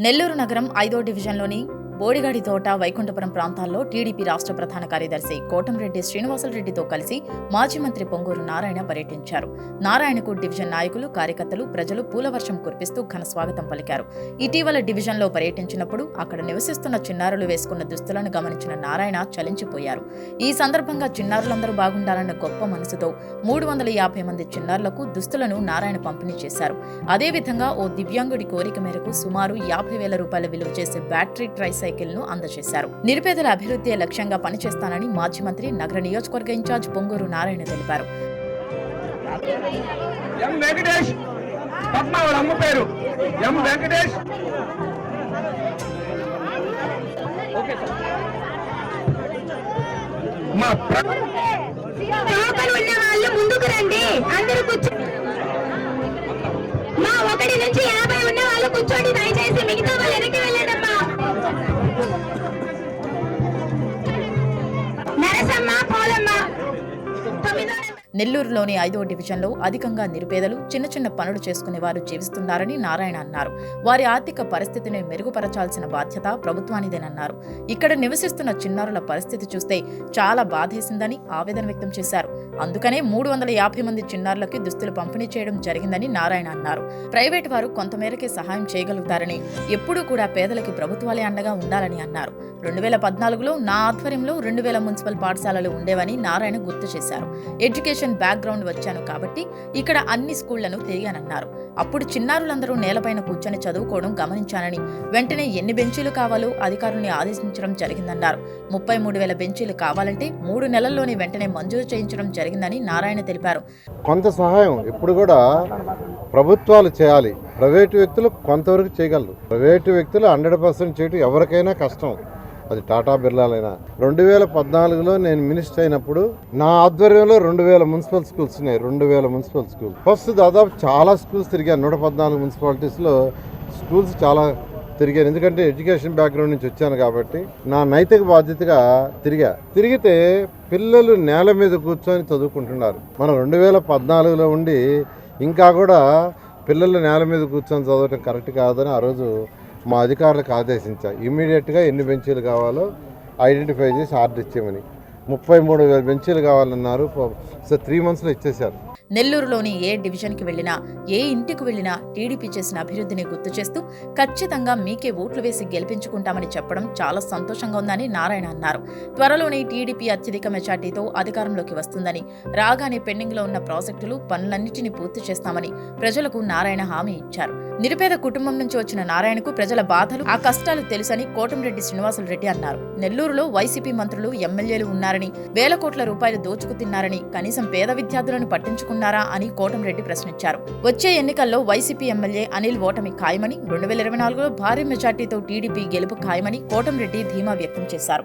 నెల్లూరు నగరం ఐదో డివిజన్లోని బోడిగాడి తోట వైకుంఠపురం ప్రాంతాల్లో టీడీపీ రాష్ట్ర ప్రధాన కార్యదర్శి కోటంరెడ్డి శ్రీనివాసరెడ్డితో కలిసి మాజీ మంత్రి పొంగూరు నారాయణ పర్యటించారు. నారాయణకు డివిజన్ నాయకులు కార్యకర్తలు ప్రజలు పూలవర్షం కురిపిస్తూ ఘన స్వాగతం పలికారు. ఇటీవల డివిజన్లో పర్యటించినప్పుడు అక్కడ నివసిస్తున్న చిన్నారులు వేసుకున్న దుస్తులను గమనించిన నారాయణ చలించిపోయారు. ఈ సందర్భంగా చిన్నారులందరూ బాగుండాలన్న గొప్ప మనసుతో మూడు వందల యాభై మంది చిన్నారులకు దుస్తులను నారాయణ పంపిణీ చేశారు. అదేవిధంగా ఓ దివ్యాంగుడి కోరిక మేరకు సుమారు యాభై వేల రూపాయల విలువ చేసే బ్యాటరీ ట్రై సైకిల్ను అందజేశారు. నిరుపేదల అభివృద్ధి లక్ష్యంగా పనిచేస్తానని మాజీ మంత్రి నగర నియోజకవర్గ ఇన్ఛార్జ్ పొంగూరు నారాయణ తెలిపారు. ఎం వెంకటేష్? పద్మ వాళ్ళ అమ్మ పేరు. ఎం వెంకటేష్? Okay sir. మా ప్ర- లోపల ఉన్న వాళ్ళు ముందుకు రండి. అందరూ కూర్చో మా ఒకటి నుంచి యాభై ఉన్న నెల్లూరులోని ఐదో డివిజన్లో అధికంగా నిరుపేదలు చిన్న చిన్న పనులు చేసుకునే వారు జీవిస్తున్నారని నారాయణ అన్నారు. వారి ఆర్థిక పరిస్థితిని మెరుగుపరచాల్సిన బాధ్యత ప్రభుత్వానిదేనన్నారు. ఇక్కడ నివసిస్తున్న చిన్నారుల పరిస్థితి చూస్తే చాలా బాధేసిందని ఆవేదన వ్యక్తం చేశారు. అందుకనే మూడు వందల యాభై మంది చిన్నారులకి దుస్తులు పంపిణీ చేయడం జరిగిందని నారాయణ అన్నారు. ప్రైవేట్ వారు కొంతమేరకే సహాయం చేయగలుగుతారని ఎప్పుడూ కూడా పేదలకి ప్రభుత్వాలే అండగా ఉండాలని అన్నారు. రెండు వేల పద్నాలుగులో నా ఆధ్వర్యంలో రెండు వేల మున్సిపల్ పాఠశాలలు ఉండేవని నారాయణ గుర్తు చేశారు. ఎడ్యుకేషన్ బ్యాక్గ్రౌండ్ వచ్చాను కాబట్టి ఇక్కడ అన్ని స్కూళ్ళను తిరిగానన్నారు. అప్పుడు చిన్నారులందరూ నేలపైన కూర్చొని చదువుకోవడం గమనించానని వెంటనే ఎన్ని బెంచీలు కావాలో అధికారుల్ని ఆదేశించడం జరిగిందన్నారు. ముప్పై మూడు వేల బెంచీలు కావాలంటే మూడు నెలల్లోనే వెంటనే మంజూరు చేయించడం జరిగిందని నారాయణ తెలిపారు. కొంత సహాయం ఇప్పుడు కూడా ప్రభుత్వాలు చేయాలి. ప్రైవేటు వ్యక్తులు కొంతవరకు చేయగలరు. ప్రైవేటు వ్యక్తులు హండ్రెడ్ పర్సెంట్ చేయటం ఎవరికైనా కష్టం. అది టాటా బిర్లాలైనా. రెండు వేల పద్నాలుగులో నేను మినిస్టర్ అయినప్పుడు నా ఆధ్వర్యంలో రెండు వేల మున్సిపల్ స్కూల్స్ ఉన్నాయి. రెండు వేల మున్సిపల్ స్కూల్. ఫస్ట్ దాదాపు చాలా స్కూల్స్ తిరిగాను నూట పద్నాలుగు మున్సిపాలిటీస్లో స్కూల్స్ చాలా తిరిగాను ఎందుకంటే ఎడ్యుకేషన్ బ్యాక్గ్రౌండ్ నుంచి వచ్చాను కాబట్టి నా నైతిక బాధ్యతగా తిరిగా. తిరిగితే పిల్లలు నేల మీద కూర్చొని చదువుకుంటున్నారు. మనం రెండు వేల పద్నాలుగులో ఉండి ఇంకా కూడా పిల్లలు నేల మీద కూర్చొని చదవటం కరెక్ట్ కాదని ఆ రోజు మా అధికారులకు ఆదేశించా. ఇమీడియట్గా ఎన్ని బెంచీలు కావాలో ఐడెంటిఫై చేసి ఆర్డర్ ఇచ్చేయమని. ముప్పై మూడు వేల బెంచీలు కావాలన్నారు. సో త్రీ మంత్స్లో ఇచ్చేశారు. నెల్లూరులోని ఏ డివిజన్కి వెళ్ళినా ఏ ఇంటికి వెళ్ళినా టీడీపీ చేసిన అభివృద్ధిని గుర్తు చేస్తూ ఖచ్చితంగా మీకే ఓట్లు వేసి గెలిపించుకుంటామని చెప్పడం చాలా సంతోషంగా ఉందని నారాయణ అన్నారు. త్వరలోనే టీడీపీ అత్యధిక మెజార్టీతో అధికారంలోకి వస్తుందని రాగానే పెండింగ్లో ఉన్న ప్రాజెక్టులు పనులన్నింటినీ పూర్తి చేస్తామని ప్రజలకు నారాయణ హామీ ఇచ్చారు. నిరుపేద కుటుంబం నుంచి వచ్చిన నారాయణకు ప్రజల బాధలు ఆ కష్టాలు తెలుసని కోటంరెడ్డి శ్రీనివాసులు రెడ్డి అన్నారు. నెల్లూరులో వైసీపీ మంత్రులు ఎమ్మెల్యేలు ఉన్నారని వేల కోట్ల రూపాయలు దోచుకు తిన్నారని కనీసం పేద విద్యార్థులను ఉన్నారా అని కోటంరెడ్డి ప్రశ్నించారు. వచ్చే ఎన్నికల్లో వైసీపీ ఎమ్మెల్యే అనిల్ ఓటమి ఖాయమని రెండు వేల ఇరవై నాలుగులో భారీ మెజార్టీతో టీడీపీ గెలుపు ఖాయమని కోటంరెడ్డి ధీమా వ్యక్తం చేశారు.